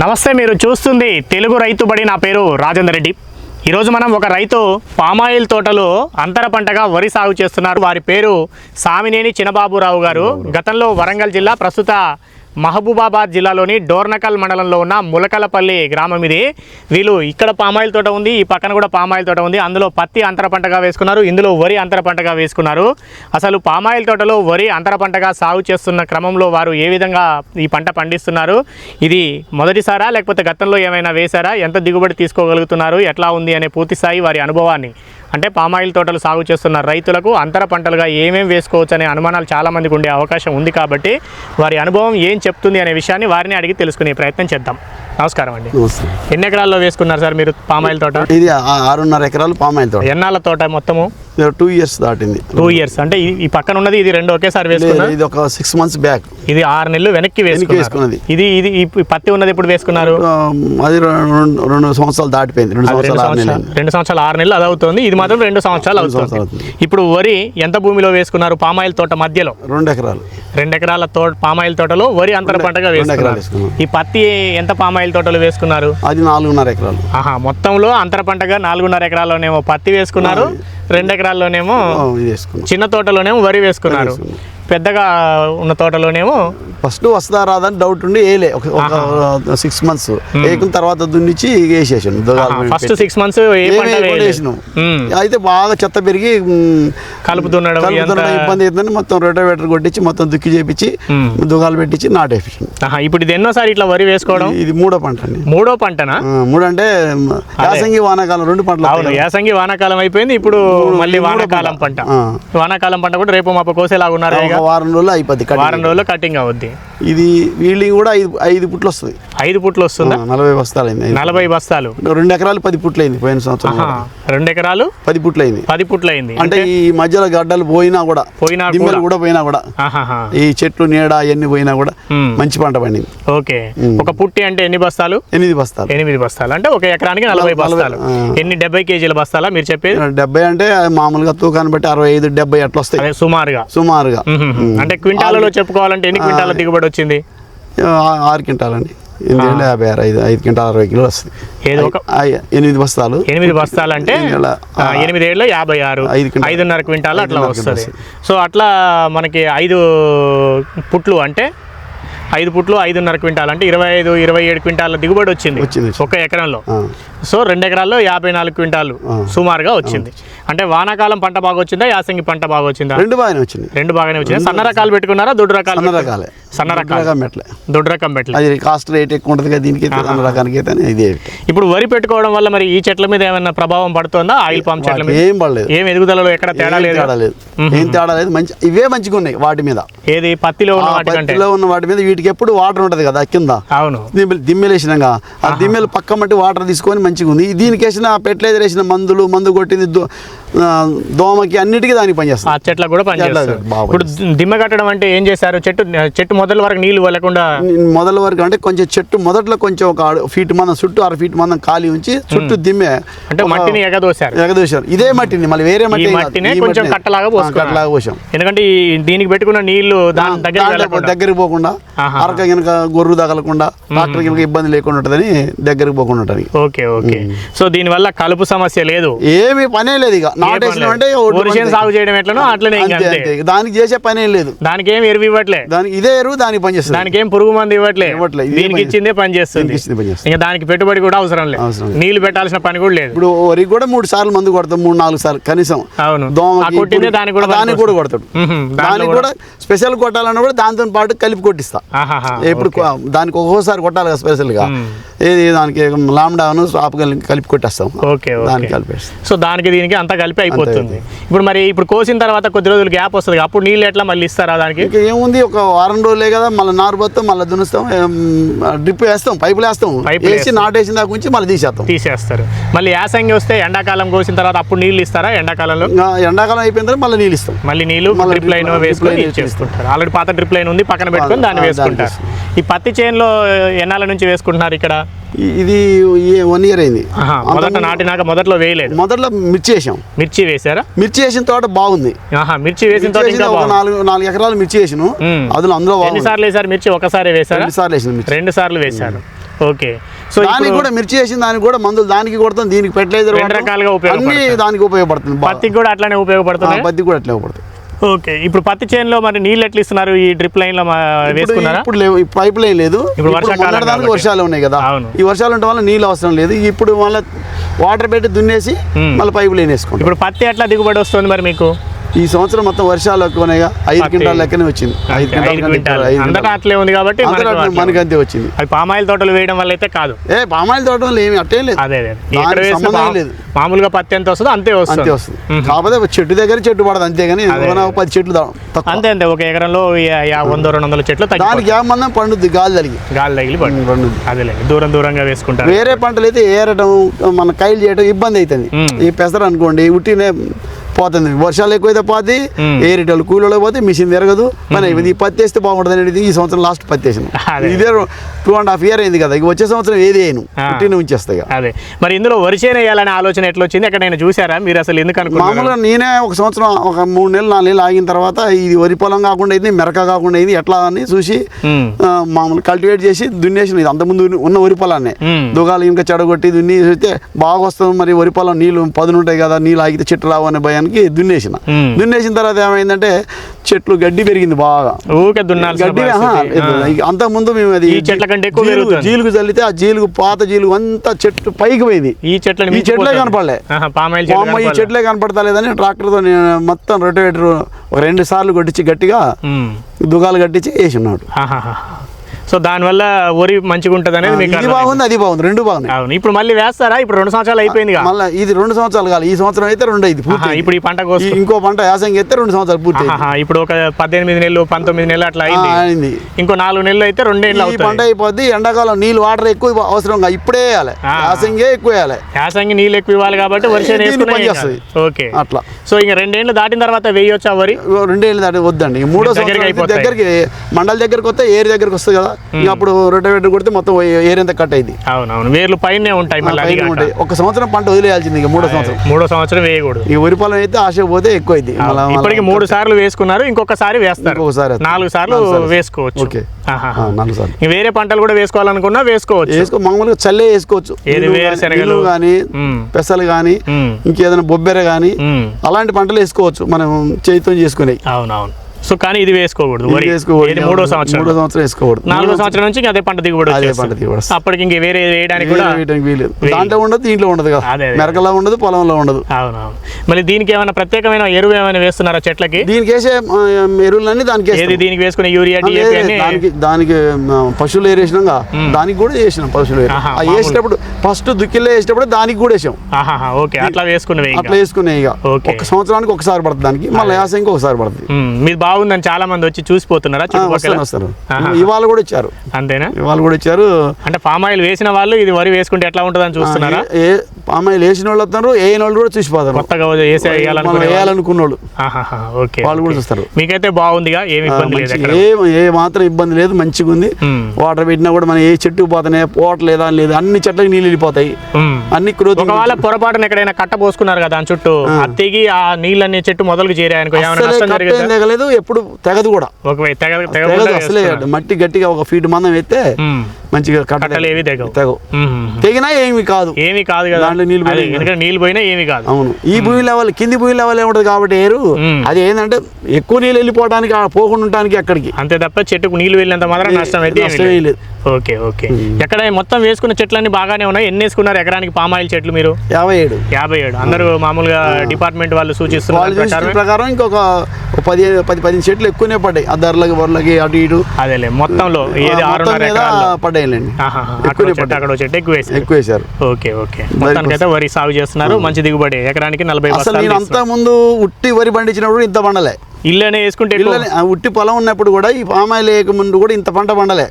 నమస్తే మీరు చూస్తుంది తెలుగు రైతు బడి. నా పేరు రాజేందర్ రెడ్డి. ఈరోజు మనం ఒక రైతు పామాయిల్ తోటలో అంతర పంటగా వరి సాగు చేస్తున్నారు. వారి పేరు సామినేని చినబాబురావు గారు. గతంలో వరంగల్ జిల్లా ప్రస్తుత మహబూబాబాద్ జిల్లాలోని డోర్నకల్ మండలంలో ఉన్న ములకలపల్లి గ్రామం ఇది. వీళ్ళు ఇక్కడ పామాయిల్ తోట ఉంది ఈ పక్కన కూడా పామాయిల్ తోట ఉంది. అందులో పత్తి అంతర పంటగా వేసుకున్నారు ఇందులో వరి అంతర పంటగా వేసుకున్నారు. అసలు పామాయిల్ తోటలో వరి అంతర పంటగా సాగు చేస్తున్న క్రమంలో వారు ఏ విధంగా ఈ పంట పండిస్తున్నారు? ఇది మొదటిసారా లేకపోతే గతంలో ఏమైనా వేశారా? ఎంత దిగుబడి తీసుకోగలుగుతున్నారు? ఎట్లా ఉంది? అనే పూర్తిస్థాయి వారి అనుభవాన్ని అంటే పామాయిల్ తోటలు సాగు చేస్తున్న రైతులకు అంతర పంటలుగా ఏమేమి వేసుకోవచ్చు అనే అనుమానాలు చాలామందికి ఉండే అవకాశం ఉంది కాబట్టి వారి అనుభవం ఏం చెప్తుంది అనే విషయాన్ని వారిని అడిగి తెలుసుకునే ప్రయత్నం చేద్దాం. నమస్కారం అండి. ఎన్ని ఎకరాల్లో వేసుకున్నారు సార్ మీరు పామాయిల్ తోట? ఇది ఆరున్నర ఎకరాలు పామాయిల్ తోట. ఎన్నాళ్ళ తోట మొత్తము? టూ ఇయర్స్ దాటింది. Two years. అంటే ఈ- పక్కన ఉన్నది ఇది రెండు ఒకేసారి వేసుకున్నారు ఇది ఒక సిక్స్ మంత్స్ బ్యాక్ ఇది ఆరు నెలలు వెనక్కి వేసుకున్నది. ఇది ఇది పత్తి ఉన్నది ఎప్పుడు వేసుకున్నారు? అది రెండు సంవత్సరాలు దాటిపోయింది. రెండు సంవత్సరాలు ఆరు నెలలు. సంవత్సరాలు రెండు సంవత్సరాలు ఆరు నెలలు అది అవుతుంది. ఇది మాత్రం రెండు సంవత్సరాలు అవుతుంది. ఇప్పుడు వరి ఎంత భూమిలో వేసుకున్నారు పామాయిల్ తోట మధ్యలో? రెండు ఎకరాలు. రెండు ఎకరాల తోట పామాయిల్ తోటలో వరి అంతర పంటగా వేసుకున్నారు. వేసుకున్నాం. ఈ పత్తి ఎంత పామాయిల్ తోటలు వేసుకున్నారు? అది నాలుగున్నర ఎకరాలు. ఆహా మొత్తంలో అంతర పంటగా నాలుగున్నర ఎకరాల్లోనేమో పత్తి వేసుకున్నారు రెండు ఎకరాల్లోనేమో చిన్న తోటలోనేమో వరి వేసుకున్నారు. పెద్దగా ఉన్న తోటలోనేమో ఫస్ట్ వస్తుందా రాదని డౌట్ ఉండి వేయలే. ఒక సిక్స్ మంత్స్ వేయకున్న తర్వాత దున్నిచ్చి వేసేసాను. First six months. వేసినాం. అయితే బాగా చెత్త పెరిగి కలుపు దున్నడం ఇబ్బంది అవుతుందని మొత్తం రోటోవేటర్ కొట్టించి మొత్తం దుక్కి చేపించి. దుగాలు పెట్టించి ఆహా, ఇప్పుడు ఇది ఎన్నోసారి ఇట్లా వరి వేసుకోవడం? ఇది మూడో పంట అండి. మూడో పంటనా? మూడు అంటే యాసంగి వానాకాలం రెండు పంటలు అవును. యాసంగి వానాకాలం అయిపోయింది ఇప్పుడు మళ్ళీ వానాకాలం పంట. వానాకాలం పంట కూడా రేపు మాప కోసేలాగా ఉన్నారు వారం రోజులు అయిపోద్ది. వారం రోజుల్లో కటింగ్ అవుద్ది. ఇది వీళ్ళకి కూడా ఐదు ఐదు పుట్లు వస్తుంది. ఐదు పుట్లు వస్తుందా? నలభై బస్తాలు అయింది. నలభై బస్తాలు. రెండు ఎకరాలు పది పుట్లు అయింది పోయిన సంవత్సరం రెండు ఎకరాలు? పది పుట్లు అయింది పది పుట్లు అయింది అంటే ఈ మధ్యలో గడ్డలు పోయినా కూడా పోయినా దిమ్మలు కూడా. పోయినా కూడా. ఈ చెట్లు నీడ అవన్నీ పోయినా కూడా. మంచి పంట పండింది. ఓకే. ఒక పుట్టి అంటే ఎన్ని బస్తాలు? ఎనిమిది బస్తాలు. ఎనిమిది బస్తాలు. అంటే ఒక ఎకరానికి నలభై బస్తాలు. ఎన్ని డెబ్బై కేజీల బస్తాలా మీరు చెప్పేది? డెబ్బై అంటే మామూలుగా తూకాన్ని బట్టి అరవై ఐదు డెబ్బై అట్లా వస్తాయి సుమారుగా. సుమారుగా. అంటే క్వింటాలలో చెప్పుకోవాలంటే ఎన్ని క్వింటాల దిగుబడి వచ్చింది? ఆరు క్వింటాలండి. ఎనిమిది యాభై ఆరు ఐదు ఐదు క్వింటాలు అరవై కిలోలు వస్తుంది ఏదో ఒక ఆ, ఎనిమిది బస్తాలు ఎనిమిది బస్తాలు అంటే ఎనిమిది ఏళ్ళు యాభై ఆరు ఐదు. ఐదున్నర క్వింటాల్ అట్లా వస్తుంది సో అట్లా మనకి ఐదు పుట్లు అంటే ఐదు పుట్లు ఐదున్నర క్వింటాల్ అంటే ఇరవై ఐదు ఇరవై ఏడు క్వింటాల దిగుబడి వచ్చింది. ఒక ఎకరంలో. సో రెండు ఎకరాల్లో యాభై నాలుగు క్వింటాలు. సుమారుగా వచ్చింది అంటే వానాకాలం పంట బాగా వచ్చిందా యాసంగి పంట బాగా వచ్చిందా రెండు బాగానే వచ్చింది. రెండు బాగానే వచ్చింది? సన్న రకాలు పెట్టుకున్నారా? దొడ్డు రకాలు సన్న? రకాలే. సన్న రకం మెట్లే. దొడ్డు రకం పెట్టలే అది కాస్ట్ రేట్ ఎక్కువ ఉంటుంది కదా దీనికి సన్న రకానికి అయితే ఇదే. ఇప్పుడు వరి పెట్టుకోవడం వల్ల మరి ఈ చెట్ల మీద ఏమైనా ప్రభావం పడుతుందా? ఆయిల్ పామ్ చెట్ల మీద? ఏం పడలేదు. ఏం ఎదుగుదలలో ఎక్కడ తేడా లేదు? తేడా లేదు. ఏం తేడా లేదు. మంచి ఇవే మంచిగా ఉన్నాయి వాటి మీద. ఏది? పత్తిలో ఉన్న పత్తిలో ఉన్న వాటి మీద వీటికి ఎప్పుడు వాటర్ ఉంటది కదా కింద. అవును. దిమ్మెలు దిమ్మెలు వేసినాక ఆ దిమ్మెలు పక్క మట్టి వాటర్ తీసుకొని మంచిగా ఉంది. దీనికి వేసిన ఫెర్టిలైజర్ వేసిన మందులు మందు కొట్టింది దోమకి అన్నిటికీ దానికి ఆ పనిచేస్తుంది చెట్లకు కూడా బాగా ఇప్పుడు దిమ్మ కట్టడం అంటే ఏం చేశారు? చెట్టు చెట్టు మొదల వరకు నీళ్ళు వెళ్ళకుండా మొదల వరకు అంటే కొంచెం చెట్టు మొదట్లో కొంచెం ఒక ఫీట్ మందం చుట్టూ అర ఫీట్ మందం ఖాళీ ఉంచి చుట్టూ దిమ్మె అంటే మట్టిని ఎగదోశారు. ఎగదోశారు. ఇదే మట్టిని మళ్ళీ వేరే మట్టి. మట్టినే కొంచెం. కట్టలాగా ఆ. కట్టలాగా పోసాం. ఎందుకంటే దీనికి పెట్టుకున్న నీళ్ళు దాని దగ్గర దగ్గరికి పోకుండా. అరక కనుక గొర్రు తగలకుండా ట్రాక్టర్ కనుక ఇబ్బంది లేకుండా ఉంటుందని దగ్గరికి పోకుండా ఉంటుంది. Okay okay. సో దీనివల్ల కలుపు సమస్య లేదు. ఏమి పనే లేదు ఇక. అంటే. సాగు చేయడం ఎట్లనో అట్లనే దానికి చేసే పనే లేదు. దానికి ఏం ఎరువు ఇవ్వట్లే. దానికి ఇదే ఎరువు దానికి పనిచేస్తుంది దానికి ఏం పురుగు మంది ఇవ్వట్లే. దీనికి ఇచ్చిందే పని చేస్తుంది. ఇంకా దానికి పెట్టుబడి కూడా అవసరం లేదు. నీళ్ళు పెట్టాల్సిన పని కూడా లేదు. ఇప్పుడు వరికి కూడా మూడు సార్లు మందు కొడతాం మూడు నాలుగు సార్లు కనీసం. అవును. కొట్టిందే దానికి కూడా దానికి కూడా కొడతాడు. దానికి కూడా. స్పెషల్ కొట్టాలన్నా కూడా దాంతో పాటు కలిపి కొట్టిస్తా. ఇప్పుడు దానికి ఒక్కోసారి కొట్టాలి కదా స్పెషల్గా. ఏది దానికి లామ్డాను స్వాప్ కలిపి కొట్టేస్తాం. దానికి కలిపేస్తాం. సో దానికి దీనికి అంతా కలిపి అయిపోతుంది. ఇప్పుడు మరి ఇప్పుడు కోసిన తర్వాత కొద్ది రోజులు గ్యాప్ వస్తుంది అప్పుడు నీళ్ళు ఎట్లా మళ్ళీ ఇస్తారా దానికి? ఇంకా ఏముంది ఒక వారం రోజులే కదా మళ్ళీ నారు పోతాం మళ్ళీ దున్నుస్తాం డ్రిప్ వేస్తాం పైపులు వేస్తాం. పైపులు వేసి. నాటేసిన దాకా ఉంచి మళ్ళీ తీసేస్తాం. తీసేస్తారు. మళ్ళీ యాసంగి వస్తే ఎండాకాలం కోసిన తర్వాత అప్పుడు నీళ్ళు ఇస్తారా ఎండాకాలంలో? ఎండాకాలం అయిపోయిన తర్వాత మళ్ళీ నీళ్ళు ఇస్తాం. మళ్ళీ నీళ్ళు మళ్ళీ డ్రిప్ లైన్ వేసుకొని ఇచ్చేసుకుంటారు ఆల్రెడీ పాత డ్రిప్ లైన్ ఉంది పక్కన పెట్టుకొని దాన్ని వేసుకుంటారు. ఈ పత్తి చేనులో ఎన్నాళ్ళ నుంచి వేసుకుంటున్నారు ఇక్కడ? ఇది వన్ ఇయర్ అయింది. మొదట నాటినాక మొదట్లో వేయలేదు. మొదట్లో మిర్చి వేసాం. మిర్చి వేసారా మిర్చి వేసిన తోట బాగుంది. మిర్చి వేసిన వేసిన. నాలుగు నాలుగు ఎకరాలు మిర్చి వేసాను. అందులో అందులో బాగుంది. ఎన్నిసార్లు వేసారు మిర్చి? ఒకసారి వేసారా రెండు సార్లు వేసిన రెండు సార్లు వేశారు. ఓకే. సో దానికి కూడా మిర్చి వేసిన దానికి కూడా మందులు దానికి కొడతాం దీనికి ఫెర్టిలైజర్ రెండు రకాలుగా అన్ని ఉపయోగపడతాయి. దానికి ఉపయోగపడుతుంది. పత్తికి కూడా అట్లానే ఆ, ఉపయోగపడుతున్నాయి పత్తి కూడా అట్లే ఉపయోగపడుతుంది. ఓకే. ఇప్పుడు పత్తి చేనులో మరి నీళ్ళు ఎట్లా ఇస్తున్నారు? ఈ డ్రిప్ లైన్లో వేసుకున్నారా? ఇప్పుడు లేవు ఈ పైప్ లైన్ లేదు. ఇప్పుడు వర్షాకాలం. వర్షాలు ఉన్నాయి కదా. ఈ వర్షాలు ఉండడం వల్ల నీళ్ళు అవసరం లేదు. ఇప్పుడు మళ్ళీ వాటర్ పెట్టి దున్నేసి. మళ్ళీ పైప్ లైన్ వేసుకుంటాం. ఇప్పుడు పత్తి ఎట్లా దిగుబడి వస్తుంది మరి మీకు? ఈ సంవత్సరం మొత్తం వర్షాలు ఎక్కువనేగా ఐదు. క్వింటాల్ లెక్కనే వచ్చింది. ఐదు క్వింటాల్. అట్లే ఉంది కాబట్టి మనకు అంతే వచ్చింది. అది పామాయిల్ తోటలు వేయడం వల్ల అయితే కాదు. ఏ పామాయిల్ తోటలో ఏమి అట్టే లేదు. అదే లేదు. మామూలుగా పత్తి ఎంత వస్తుందో అంతే అంతే వస్తుంది. వస్తుంది కాకపోతే చెట్టు దగ్గర చెట్టు పడదు అంతేగాని పది చెట్లు అంతే అంతే. ఒక ఎకరంలో వంద రెండు వందల చెట్లు దానికి మంది పండుద్ది గాలి తలిగి గాలి తగిలి పడు పండుద్ది. అదేలే దూరం దూరంగా వేసుకుంటారు. వేరే పంటలు అయితే ఏరటం మన కైలు చేయడం ఇబ్బంది అవుతుంది. ఈ పెసర అనుకోండి ఉట్టినే పోతుంది. వర్షాలు ఎక్కువైతే పోతే మ్మ్. ఏరేటోళ్ళు కూలీలో పోతే మిషన్ తిరగదు. అయిపోయింది ఈ పత్తి వేస్తే బాగుంటుంది అనేది ఈ సంవత్సరం లాస్ట్ పత్తి వేసిన. ఇదే టూ అండ్ హాఫ్ ఇయర్ అయింది కదా. ఇక వచ్చే సంవత్సరం ఏది వేయను. ఆ. ఉట్టినే ఉంచేస్తాయి. అదే. మరి ఇందులో వరిచేను వేయాలనే ఆలోచన ఎట్లా వచ్చింది ఎక్కడైనా చూసారా మీరు అసలు ఎందుకు మామూలుగా నేనే ఒక సంవత్సరం ఒక మూడు నెలలు నాలుగు నెలలు ఆగిన తర్వాత ఇది వరి పొలం కాకుండా అయింది మెరక కాకుండా అయింది ఎట్లా అని చూసి మామూలు కల్టివేట్ చేసి దున్నేసిన ఇది. అంతకుముందు ఉన్న వరి పొలాన్ని. దుగాలు ఇంకా చెడగొట్టి దున్ని చూస్తే బాగా వస్తుంది. మరి వరి పొలం నీళ్ళు పదును ఉంటాయి కదా నీళ్ళు ఆగితే చెట్టు రావు అనే భయానికి దున్నేసిన. దున్నేసిన తర్వాత ఏమైందంటే చెట్లు గడ్డి పెరిగింది బాగా ఊకే దున్నాల్సిన గడ్డి అంతకుముందు మేము అది చెట్ల కంటే ఎక్కువ జీలుగు- చల్లితే ఆ జీలుగు పాత జీలుగు అంతా చెట్టు పైకి పోయింది ఈ చెట్లని ఈ చెట్లే. కనపడలే చెట్లు ఈ. చెట్లే కనపడతా లేదని ట్రాక్టర్తో నేను మొత్తం రొటవేటర్ ఒక రెండు సార్లు కొట్టించి గట్టిగా. దుగాలు కట్టించి వేసి ఉన్నాడు. సో దానివల్ల వరి మంచిగా ఉంటుంది అనేది మీకు ఇది. బాగుంది అది బాగుంది రెండు బాగున్నాయి. అవును. ఇప్పుడు మళ్ళీ వేస్తారా? ఇప్పుడు రెండు సంవత్సరాలు అయిపోయింది మళ్ళీ ఇది రెండు సంవత్సరాలు కాదు ఈ సంవత్సరం అయితే రెండు అయింది పూర్తి. ఇప్పుడు ఈ పంట కోసం ఇంకో పంట యాసంగి అయితే రెండు సంవత్సరాలు పూర్తి ఇప్పుడు ఒక పద్దెనిమిది నెలలు పంతొమ్మిది నెలలు అట్లా అయింది. ఇంకో నాలుగు నెలలు అయితే రెండేళ్ళు ఈ పంట అయిపోద్ది ఎండాకాలం నీళ్ళు వాటర్ ఎక్కువ అవసరం కాదు. ఇప్పుడే వేయాలి. యాసంగే ఎక్కువ వేయాలి. యాసంగి నీళ్ళు ఎక్కువ ఇవ్వాలి కాబట్టి వరి చేను దీన్ని వేసుకునే పని చేస్తుంది. ఓకే. అట్లా. సో ఇంకా రెండేళ్ళు దాటిన తర్వాత వేయొచ్చా వరి? రెండేళ్ళు దాటి వద్దండి. మూడో సంవత్సరం. దగ్గరికి మండల దగ్గరికి వస్తే ఏరి దగ్గరికి వస్తుంది కదా. అప్పుడు రొటవేటర్ కొడితే మొత్తం ఏరి అంతా కట్ అయింది అవునవును. వేర్లు పైనే ఉంటాయి. ఉంటాయి. ఒక సంవత్సరం పంట వదిలేయాల్సింది ఇక మూడో సంవత్సరం. మూడో సంవత్సరం వేయకూడదు. ఈ వరి పొలం అయితే ఆశ పోతే ఎక్కువ అయింది ఇప్పటికి మూడు సార్లు వేసుకున్నారు ఇంకొకసారి వేస్తారు. వేస్తారు. నాలుగు సార్లు. వేసుకోవచ్చు. ఓకే. నాలుగు సార్లు. వేరే పంటలు కూడా వేసుకోవాలనుకున్నా వేసుకోవచ్చు. వేసుకో మామూలుగా చల్లే వేసుకోవచ్చు. ఏది కానీ మ్మ్. పెసలు కానీ మ్మ్. ఇంకేదైనా బొబ్బెర కానీ. అలాంటి పంటలు వేసుకోవచ్చు. మనం చేతితో చేసుకునేవి. అవునవును. సో కానీ ఇది వేసుకోకూడదు. వరి. మూడో సంవత్సరం. మూడో సంవత్సరం వేసుకోకూడదు. నాలుగో సంవత్సరం నుంచి అదే పంట దిగుబడి అదే. పంట దిగుబడి. అప్పటికి ఇంక వేరే వేయడానికి కూడా వేయడానికి వీలేదు. దాంట్లో ఉండదు దీంట్లో ఉండదు కదా. అదే. మెరకలో ఉండదు పొలంలో ఉండదు. అవునవును. మళ్ళీ దీనికి ఏమైనా ప్రత్యేకమైన ఎరువు ఏమైనా వేస్తున్నారా చెట్లకి? దీనికి వేసే ఎరువులన్నీ దానికి ఏది. దీనికి వేసుకునే యూరియా దానికి దానికి పశువులు ఏరేసినాక దానికి కూడా వేసినాం పశువులు. వేసేటప్పుడు ఫస్ట్ దుక్కిలో వేసేటప్పుడు దానికి కూడా వేసాం. ఓకే. అట్లా వేసుకున్నవి ఇంకా. అట్లా వేసుకునే ఇక. ఒక సంవత్సరానికి ఒకసారి పడుతుంది దానికి మళ్ళీ యాసంకి ఒకసారి పడుతుంది. మ్మ్. బాగుందని చాలా మంది వచ్చి చూసిపోతున్నారా? వస్తారు. ఇవాళ కూడా ఇచ్చారు అంతేనా? ఇవాళ కూడా ఇచ్చారు అంటే ఫామ్ ఆయిల్ వేసిన వాళ్ళు ఇది వరి వేసుకుంటే ఎట్లా ఉంటుందని చూస్తున్నారా? ఏ పామాయిలు వేసిన వాళ్ళు వస్తారు వేయని వాళ్ళు కూడా చూసిపోతారు కొత్తగా. వేయాలనుకున్న వాళ్ళు కూడా. చూస్తారు మీకైతే బాగుందిగా ఏమి ఏ ఏ మాత్రం ఇబ్బంది లేదు మంచిగా ఉంది. వాటర్ పెట్టినా కూడా మనం ఏ చెట్టుకు పోతానే పోవట్లేదా లేదు అన్ని చెట్లకి నీళ్ళు వెళ్ళిపోతాయి. అన్ని గ్రోత్ ఒకవేళ పొరపాటున ఎక్కడైనా కట్ట పోసుకున్నారు కదా దాని చుట్టూ అత్తికి ఆ నీళ్ళన్ని చెట్టు మొదలుకు చేరాయనుకో ఏం తెగలేదు ఎప్పుడు తెగదు కూడా ఒకవేళ తెగదు అసలే. మట్టి గట్టిగా ఒక ఫీట్ మందం మ్మ్. మంచిగా కట్ట కట్టలు ఏవి తెగవు. తెగవు. తెగినా ఏమి కాదు. ఏమీ కాదు కదా. దాంట్లో నీళ్ళు. ఎందుకంటే నీళ్ళు పోయినా ఏమీ కాదు. అవును. ఈ భూమి లెవెల్ కింది భూమి లెవెల్ ఏముంటుంది కాబట్టి ఏరు. అది ఏంటంటే ఎక్కువ నీళ్ళు వెళ్ళిపోవడానికి పోకుండా ఉండడానికి అక్కడికి అంతే తప్ప చెట్టుకు నీళ్ళు వెళ్ళినంత మాత్రం నష్టం అయితే నష్టం లేదు. Okay okay. ఎక్కడ మొత్తం వేసుకున్న చెట్లన్నీ బాగానే ఉన్నాయి? ఎన్ని వేసుకున్నారు ఎకరానికి పామాయిల్ చెట్లు మీరు? యాభై ఏడు యాభై ఏడు అందరూ మామూలుగా డిపార్ట్మెంట్ వాళ్ళు సూచిస్తున్నారు ప్రకారం ఇంకొక పది పది పదిహేను చెట్లు ఎక్కువనే పడ్డాయి. ఆ ధరలకి బొర్లకి అటు ఇటు. అదేలే మొత్తంలో ఏది ఆ, మొత్తం ఆరున్నర మీద ఎకరాల్లో? పడ్డాయిలేండి. ఎక్కువనే చెట్టు అక్కడ చెట్టు ఎక్కువ వేసారు ఎక్కువ వేశారు. Okay okay. మొత్తానికి అయితే వరి సాగు చేస్తున్నారు. మంచి దిగుబడి. ఎకరానికి నలభై అసలు నేను. అంతా ముందు ఉట్టి వరి పండించినప్పుడు ఇంత పండలే. ఇల్లునే వేసుకుంటే ఉట్టి పొలం ఉన్నప్పుడు కూడా ఈ పామాయిల్ వేయక ముందు కూడా ఇంత పంట పండలే.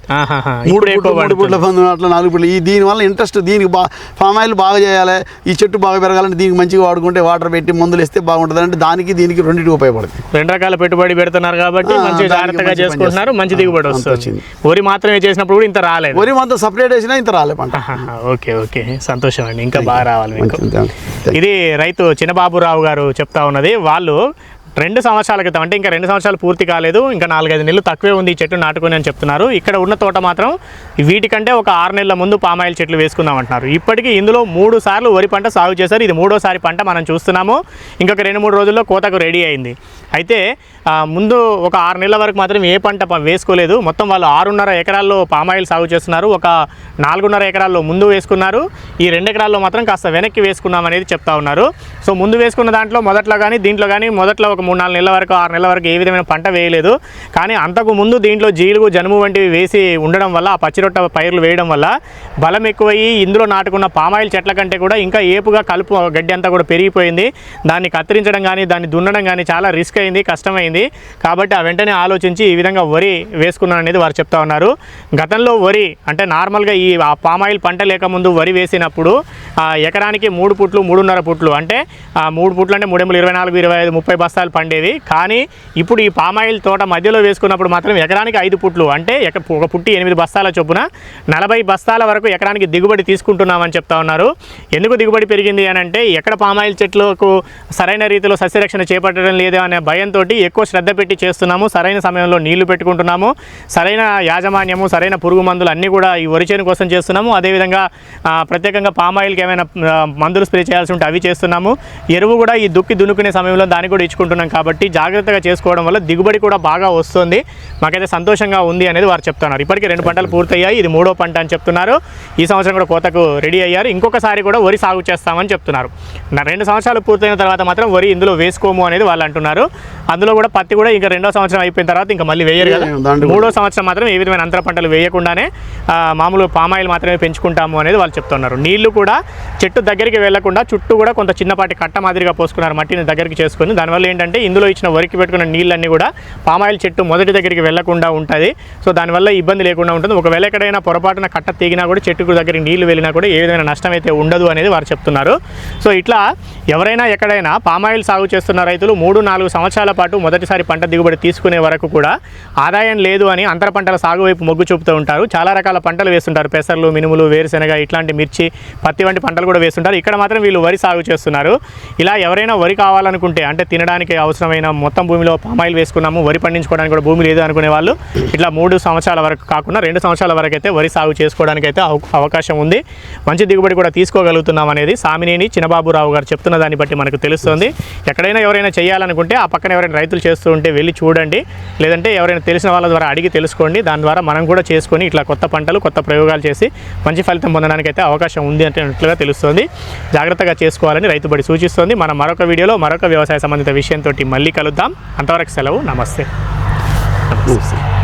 మూడు మూడు పుట్ల అట్లా నాలుగు పుట్లు ఈ దీని వల్ల ఇంట్రెస్ట్ దీనికి బా పామాయిల్ బాగా చేయాలి ఈ చెట్టు బాగా పెరగాలంటే దీనికి మంచిగా వాడుకుంటే వాటర్ పెట్టి మందులు ఇస్తే బాగుంటుంది అంటే దానికి దీనికి రెండింటికి ఉపయోగపడుతుంది రెండు రకాల పెట్టుబడి పెడుతున్నారు కాబట్టి మంచి జాగ్రత్తగా చేసుకుంటున్నారు మంచి. దిగుబడి వస్తుంది. వరి మాత్రమే చేసినప్పుడు కూడా ఇంత రాలేదు వరి మొత్తం సపరేట్ వేసినా ఇంత రాలే పంట. ఓకే ఓకే సంతోషం అండి ఇంకా బాగా రావాలి మీకు. ఇది రైతు చిన్నబాబురావు గారు చెప్తా ఉన్నది వాళ్ళు రెండు సంవత్సరాల క్రితం అంటే ఇంకా రెండు సంవత్సరాలు పూర్తి కాలేదు ఇంకా నాలుగైదు నెలలు తక్కువే ఉంది ఈ చెట్టు నాటుకొని అని చెప్తున్నారు. ఇక్కడ ఉన్న తోట మాత్రం వీటికంటే ఒక ఆరు నెలల ముందు పామాయిల్ చెట్లు వేసుకుందాం అంటున్నారు. ఇప్పటికీ ఇందులో మూడు సార్లు వరి పంట సాగు చేశారు. ఇది మూడోసారి పంట మనం చూస్తున్నాము. ఇంకొక రెండు మూడు రోజుల్లో కోతకు రెడీ అయింది. అయితే ముందు ఒక ఆరు నెలల వరకు మాత్రం ఏ పంట వేసుకోలేదు. మొత్తం వాళ్ళు ఆరున్నర ఎకరాల్లో పామాయిల్ సాగు చేస్తున్నారు. ఒక నాలుగున్నర ఎకరాల్లో ముందు వేసుకున్నారు. ఈ రెండు ఎకరాల్లో మాత్రం కాస్త వెనక్కి వేసుకున్నాం అనేది చెప్తా ఉన్నారు. సో ముందు వేసుకున్న దాంట్లో మొదట్లో కానీ దీంట్లో కానీ మొదట్లో ఒక మూడు నాలుగు నెలల వరకు ఆరు నెలల వరకు ఏ విధమైన పంట వేయలేదు. కానీ అంతకు ముందు దీంట్లో జీలుగు జనుము వంటివి వేసి ఉండడం వల్ల ఆ పచ్చిరొట్ట పైర్లు వేయడం వల్ల బలం ఎక్కువయ్యి ఇందులో నాటుకున్న పామాయిల్ చెట్ల కంటే కూడా ఇంకా ఏపుగా కలుపు గడ్డి అంతా కూడా పెరిగిపోయింది. దాన్ని కత్తిరించడం కానీ దాన్ని దున్నడం కానీ చాలా రిస్క్ అయింది కష్టమైంది. కాబట్టి ఆ వెంటనే ఆలోచించి ఈ విధంగా వరి వేసుకున్నాను అనేది వారు చెప్తా ఉన్నారు. గతంలో వరి అంటే నార్మల్గా ఈ పామాయిల్ పంట లేకముందు వరి వేసినప్పుడు ఎకరానికి మూడు పుట్లు మూడున్నర పుట్లు అంటే మూడు పుట్లు అంటే మూడు ఇరవై నాలుగు ఇరవై ఐదు ముప్పై బస్తాలు పండేవి. కానీ ఇప్పుడు ఈ పామాయిల్ తోట మధ్యలో వేసుకున్నప్పుడు మాత్రం ఎకరానికి ఐదు పుట్లు అంటే ఒక పుట్టి ఎనిమిది బస్తాల చొప్పున నలభై బస్తాల వరకు ఎకరానికి దిగుబడి తీసుకుంటున్నామని చెప్తా ఉన్నారు. ఎందుకు దిగుబడి పెరిగింది అని అంటే ఎక్కడ పామాయిల్ చెట్లకు సరైన రీతిలో సస్యరక్షణ చేపట్టడం లేదు అనే భయంతో ఎక్కువ శ్రద్ధ పెట్టి చేస్తున్నాము. సరైన సమయంలో నీళ్ళు పెట్టుకుంటున్నాము. సరైన యాజమాన్యము సరైన పురుగు మందులు అన్నీ కూడా ఈ వరి చేను కోసం చేస్తున్నాము. అదేవిధంగా ప్రత్యేకంగా పామాయిల్కి ఏమైనా మందులు స్ప్రే చేయాల్సి ఉంటే అవి చేస్తున్నాము. ఎరువు కూడా ఈ దుక్కి దున్నుకునే సమయంలో దాన్ని కూడా ఇచ్చుకుంటున్నాం కాబట్టి జాగ్రత్తగా చేసుకోవడం వల్ల దిగుబడి కూడా బాగా వస్తుంది. మాకైతే సంతోషంగా ఉంది అనేది వారు చెప్తున్నారు. ఇప్పటికీ రెండు పంటలు పూర్తయ్యాయి. ఇది మూడో పంట అని చెప్తున్నారు. ఈ సంవత్సరం కూడా కోతకు రెడీ అయ్యారు. ఇంకొకసారి కూడా వరి సాగు చేస్తామని చెప్తున్నారు. రెండు సంవత్సరాలు పూర్తయిన తర్వాత మాత్రం వరి ఇందులో వేసుకోము అనేది వాళ్ళు అంటున్నారు. అందులో కూడా పత్తి కూడా ఇంకా రెండో సంవత్సరం అయిపోయిన తర్వాత ఇంకా మళ్ళీ వేయరు కదా. మూడో సంవత్సరం మాత్రం ఏ విధమైన అంతర పంటలు వేయకుండానే మామూలు పామాయిల్ మాత్రమే పెంచుకుంటాము అనేది వాళ్ళు చెప్తున్నారు. నీళ్ళు కూడా చెట్టు దగ్గరికి వెళ్ళకుండా చుట్టూ కూడా కొంత చిన్నపాటి కట్ట మాదిరిగా పోసుకున్నారు మట్టిని దగ్గరికి చేసుకొని. దానివల్ల ఏంటంటే ఇందులో ఇచ్చిన వరికి పెట్టుకున్న నీళ్ళన్నీ కూడా పామాయిల్ చెట్టు మొదటి దగ్గరికి వెళ్ళకుండా ఉంటుంది. సో దానివల్ల ఇబ్బంది లేకుండా ఉంటుంది. ఒకవేళ ఎక్కడైనా పొరపాటున కట్ట తెగినా కూడా చెట్టుకు దగ్గరికి నీళ్ళు వెళ్ళినా కూడా ఏ విధమైన నష్టం అయితే ఉండదు అనేది వారు చెప్తున్నారు. సో ఇట్లా ఎవరైనా ఎక్కడైనా పామాయిల్ సాగు చేస్తున్న రైతులు మూడు నాలుగు సంవత్సరాల పాటు మొదటిసారి పంట దిగుబడి తీసుకునే వరకు కూడా ఆదాయం లేదు అని అంతర పంటల సాగు వైపు మొగ్గు చూపుతూ ఉంటారు. చాలా రకాల పంటలు వేస్తుంటారు. పెసర్లు మినుములు వేరుశెనగ ఇట్లాంటి మిర్చి పత్తి వంటి పంటలు కూడా వేస్తుంటారు. ఇక్కడ మాత్రం వీళ్ళు వరి సాగు చేస్తున్నారు. ఇలా ఎవరైనా వరి కావాలనుకుంటే అంటే తినడానికి అవసరమైన మొత్తం భూమిలో పామాయిల్ వేసుకున్నాము వరి పండించుకోవడానికి కూడా భూమి లేదు అనుకునే వాళ్ళు ఇట్లా మూడు సంవత్సరాల వరకు కాకుండా రెండు సంవత్సరాల వరకు అయితే వరి సాగు చేసుకోవడానికి అయితే అవకాశం ఉంది. మంచి దిగుబడి కూడా తీసుకోగలుగుతున్నాం అనేది సామినేని చిన్నబాబురావు గారు చెప్తున్న దాన్ని బట్టి మనకు తెలుస్తుంది. ఎక్కడైనా ఎవరైనా చేయాలనుకుంటే ఆ పక్కన ఎవరైనా రైతులు చేస్తూ ఉంటే వెళ్ళి చూడండి. లేదంటే ఎవరైనా తెలిసిన వాళ్ళ ద్వారా అడిగి తెలుసుకోండి. దాని ద్వారా మనం కూడా చేసుకొని ఇట్లా కొత్త పంటలు కొత్త ప్రయోగాలు చేసి మంచి ఫలితం పొందడానికి అయితే అవకాశం ఉంది అంటున్నట్లుగా తెలుస్తుంది. జాగ్రత్తగా చేసుకోవాలని రైతుబడి సూచిస్తుంది. మనం మరొక వీడియోలో మరొక వ్యవసాయ సంబంధిత విషయంతో మళ్ళీ కలుద్దాం. అంతవరకు సెలవు. నమస్తే. నమస్తే.